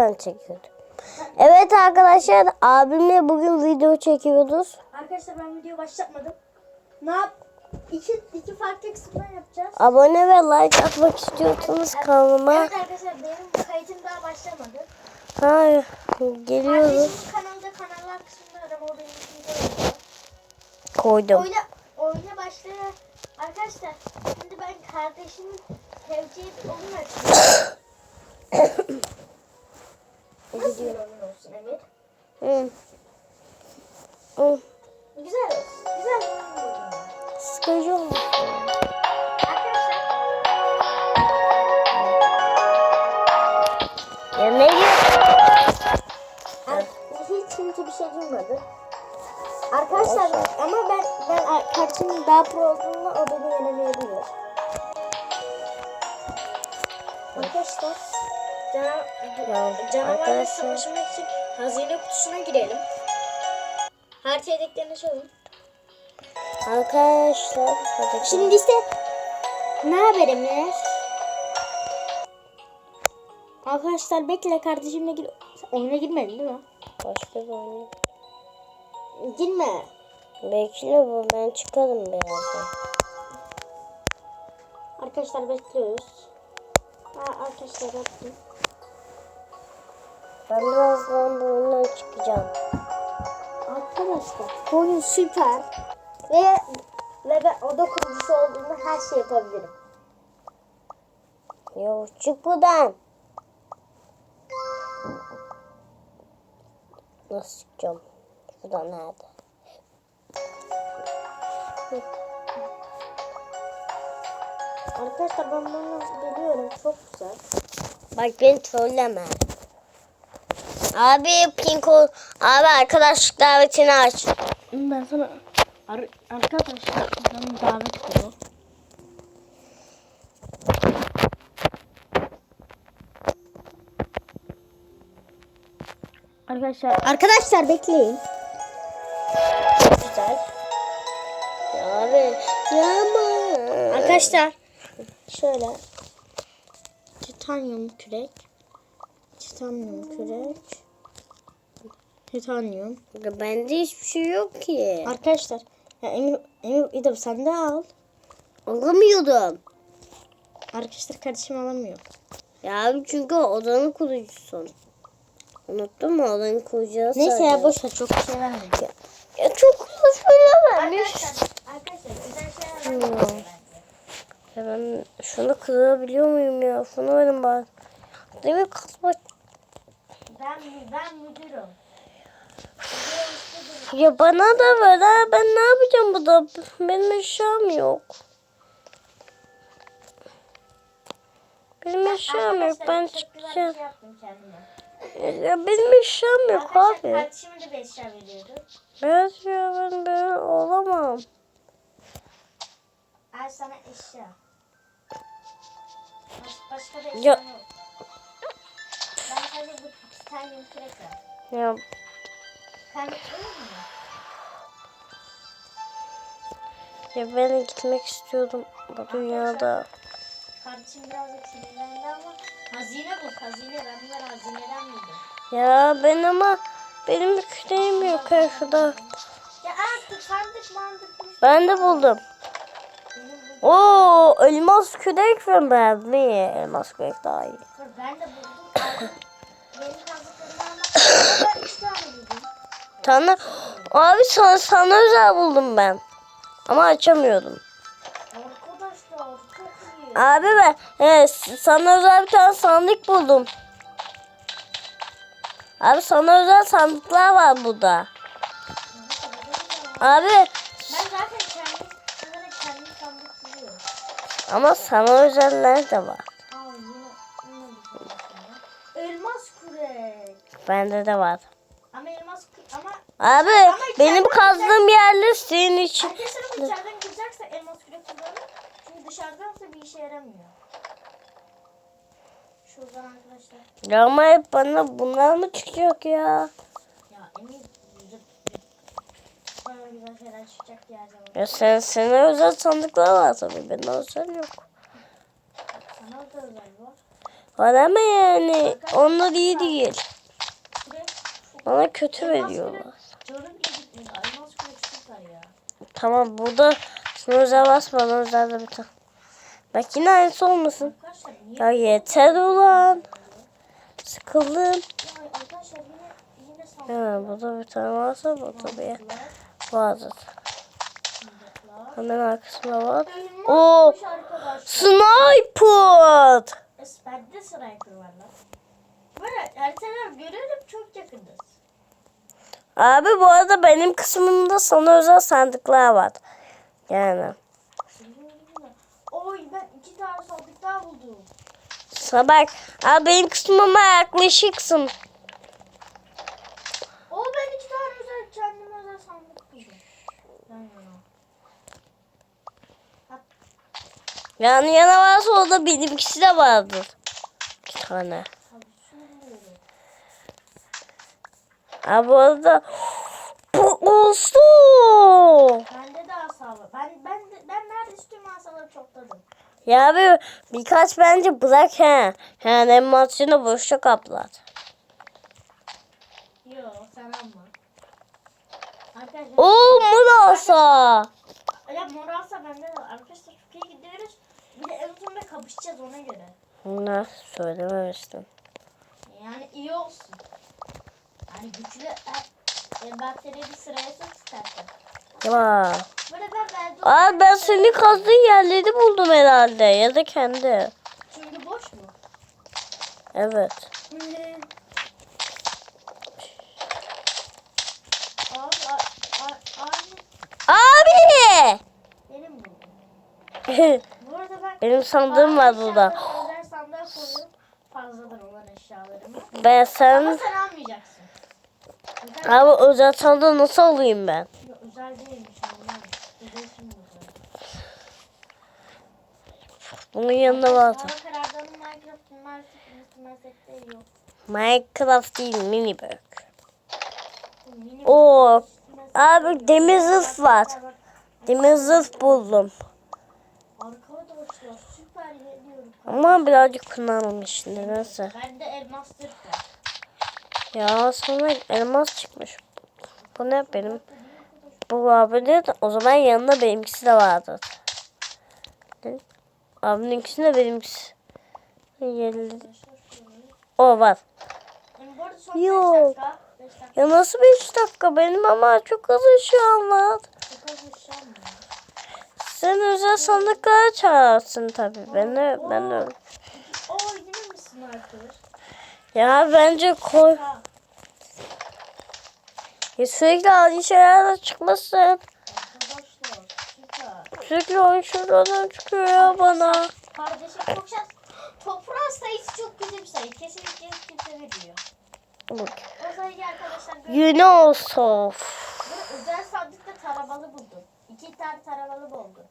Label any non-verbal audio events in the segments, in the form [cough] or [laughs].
Ben çekiyordum. Evet arkadaşlar abimle bugün video çekiyoruz. Arkadaşlar ben video başlatmadım. Ne yap? İki, iki farklı kısımdan yapacağız. Abone ve like atmak istiyorsanız kanalıma Evet arkadaşlar benim kayıtım daha başlamadı. ha, geliyoruz. Kanalda kanallar kısmında arama o. Koydum. Oyuna, oyuna başlayan arkadaşlar şimdi ben kardeşimin seveceği bir oyun açıyorum. [coughs] Nasıl bir oyun olsun Emir? Hı. Hı. Güzel olsun. Güzel ben. Sıkıcı olmuş. Ar- Hiç kimse bir şey duymadı. Arkadaşlar ama ben ben ar- kardeşimin daha pro olduğunu o beni cana, Ya, canavarla savaşmak için hazine kutusuna girelim. Harita yedeklerini açalım. Arkadaşlar hadi. Şimdi ise ne haber Emir? Arkadaşlar bekle kardeşimle gir. Oyuna girmedin değil mi? başka bir oyun. Girme. Bekle bu ben çıkarım birazdan. Arkadaşlar bekliyoruz. Ha, arkadaşlar yaptım. Ben birazdan bu oyundan çıkacağım. Arkadaşlar bu oyun süper. Ve ve ben oda kurucusu olduğumda her şey yapabilirim. Ya çık buradan. Nasıl çıkacağım? Şuradan nerede? Arkadaşlar ben bunu biliyorum. Çok güzel. Bak beni trolleme. Abi Pinko abi arkadaşlık davetini aç. Ben sana ar- arkadaşlar ben davet ediyorum. Arkadaşlar arkadaşlar bekleyin. Çok güzel. Ya abi yapma. Arkadaşlar şöyle titanyum kürek titanyum kürek titanyum Bende hiçbir şey yok ki. arkadaşlar ya Emir Emir İdem sen de al Alamıyordum. arkadaşlar kardeşim alamıyor Ya abi çünkü odanın kurucusun. Unuttun mu odanın kurucusu? neyse ya boş ver çok bir şey vermedim Ya çok uzun söylememiş. arkadaşlar güzel şeyler Hmm. Ya ben şunu kırabiliyor muyum ya? Şunu verin bari. Değil mi kazma? ben ben müdürüm Ya bana da ver ha. Ben ne yapacağım burada? Benim eşyam yok. Benim eşyam yok. Ben çıkacağım. şey kendime Ya benim eşyam yok abi. kardeşime de bir eşya veriyordu Evet ya ben böyle olamam. Al sana eşya. Baş, başka da eşya Ya- yok. Ben sadece bu titanyum kürek var. Ya? Ya ben gitmek istiyordum bu dünyada. Kardeşim birazcık sinirlendi ama hazine bul hazine. Ben bunları hazineden buldum. Ya ben ama benim bir küreğim yok şurada. Ya artık sandık mandık bir Ben de buldum. bu. Oo elmas kürek ve mermi. Elmas kürek daha iyi. Ben de buldum. Benim kazdıklarımdan [coughs] üç tane buldum. Sana, abi sana, sana özel buldum ben. Ama açamıyordum. Abi ben evet, sana özel bir tane sandık buldum. Abi sana özel sandıklar var burada. Abi Ben zaten kendim, sanırım kendim sandık buluyorum. ama sana özeller de var. Elmas kürek. Bende de var. Abi benim kazdığım yerler senin için. arkadaşlar ama dışarıdan kıracaksa elmas kürek kullanın. Çünkü dışarıdansa bir işe yaramıyor. Şuradan arkadaşlar. Ya ama hep bana bunlar mı çıkacak ya? Ya emin. Bana güzel şeyler çıkacak diye her zaman. Ya sen sana özel sandıklar var tabii. Bende özel yok. Sana da özel var. Var ama yani onlar iyi değil. Bana kötü veriyorlar. Ya. Tamam burada özel basmadan de bir tane. Bak yine aynısı olmasın. Ya yeter ulan. Sıkıldım. Ya yine yine sandıklar. Ha, burada bir tane varsa bir Sandıklar, vardır. Hemen Oo. kılıç arkadaşlar. Sniper. Bende sniper var lan. Böyle haritalar görelim çok yakınız. Abi bu arada benim kısmımda sana özel sandıklar var. Yani. Oy ben iki tane sandık daha buldum. Sana bak. Abi benim kısmıma yaklaşıksın. O ben iki tane özel kendime özel sandık buldum. Yan yana. Yani yana varsa o da benimkisi de vardır. Bir tane. Abi şunu buluyorum. Abi bu arada [gasps] bu olsun. Bende de asa var. Ben ben ben neredeyse tüm asaları topladım. Ya abi birkaç bence bırak he. Yani animasyonu boşa kaplat. Yo sen alma. Arkadaşlar. Oo Murasa. Ya moralsa bende de. Arkadaşlar çok iyi gidiyoruz. Bir de en sonunda kapışacağız ona göre. Ne söylememiştim. Yani iyi olsun. Yani güçlü e, e, bir sıraya sok istersen. Böyle ben ben Abi ben senin kazdığın yerleri buldum herhalde. Ya da kendi. Şimdi boş mu? Evet. Abi, a, a, abi Abi. benim bu. [laughs] Bu arada ben Benim sandığım var burada. Özel sandığa koyuyorum. Fazladır olan eşyalarımı. Ben Ama sen... Abi özel sandığı nasıl alayım ben? Özel değilmiş. Bunun yanında var. Minecraft değil. Mini Oo. Abi demir zırh var. Demir zırh buldum. Ama birazcık kullanılmış nedense. Bende elmas zırh var. Ya sonra elmas çıkmış. Bu ne benim? Bu abi de o zaman yanında benimkisi de vardı. Abininkisi de benimkisi. O var. Yok. 5 dakika. 5 dakika. Ya nasıl 5 dakika benim ama çok hızlı şu an var. Az? Sen özel sandıklara çağırsın tabii. Ben de, ben öyle. Oo yine mi sniper? Ya bence koy. Ya sürekli aynı şeyler de çıkmasın. Sürekli oyun şuradan çıkıyor ya bana. Kardeşim çok şans. Toprağın sayısı çok güzel bir sayı. Kesinlikle kimse veriyor. Bak. O sayıyı arkadaşlar Yunusov. böyle özel sandıkta taramalı buldum. İki tane taramalı buldum.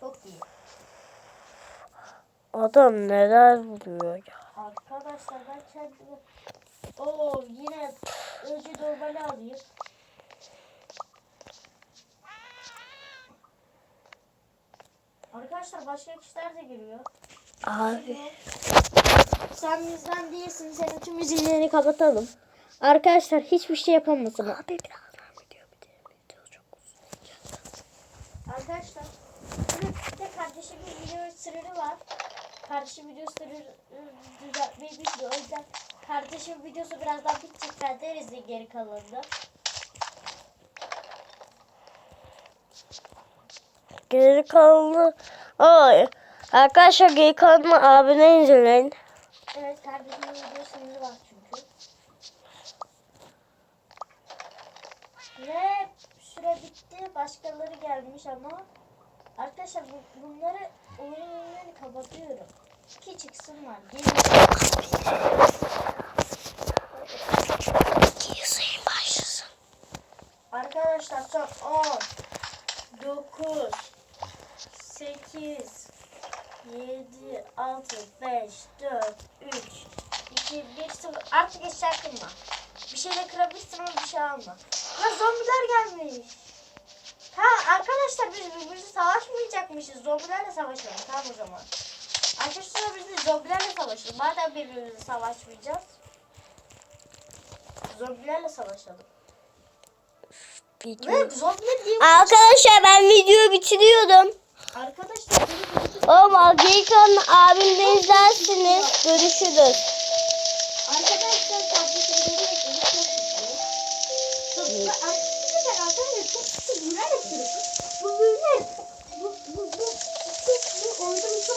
Çok iyi. Adam neler buluyor ya. Arkadaşlar ben kendimi... Oo yine önce normali alayım. Arkadaşlar başka kişiler de geliyor. Abi. Sen bizden değilsin. Senin tüm müziğini kapatalım. Arkadaşlar hiçbir şey yapamasın. Abi birazdan video bitirelim. Video çok uzun. Arkadaşlar bir de kardeşimin video sırrı var. Kardeşim video sırrı düzeltmeyi bilmiyor. O yüzden kardeşim videosu birazdan bitecek. Ben de geri kalanını. Geri kalanı. Ay. Arkadaşlar geri kalanı abine izleyin. Evet kardeşimin video sırrı var çünkü. Ve süre bitti. Başkaları gelmiş ama Arkadaşlar bu, bunları oyunları kapatıyorum. Ki çıksınlar. Yazayım başlasın. Arkadaşlar son 10 9 8 7 6 5 4 3 2 1 0 Artık eşya kırma. Bir şeyle kırabilirsin ama bir şey alma. Ha zombiler gelmiş. Ha arkadaşlar biz birbirimizi savaşmayacakmışız. Zombilerle savaşalım. Tamam o zaman. Arkadaşlar biz de zombilerle savaşalım. Madem birbirimizle savaşmayacağız. Zombilerle savaşalım. Video. Ne? Zombiler diye Arkadaşlar ben videoyu bitiriyorum. Arkadaşlar Oğlum Agrikan abimle izlersiniz. Görüşürüz. Arkadaşlar geri bekledik çok bu böyle. Bu bu bu. Çok bu orada çok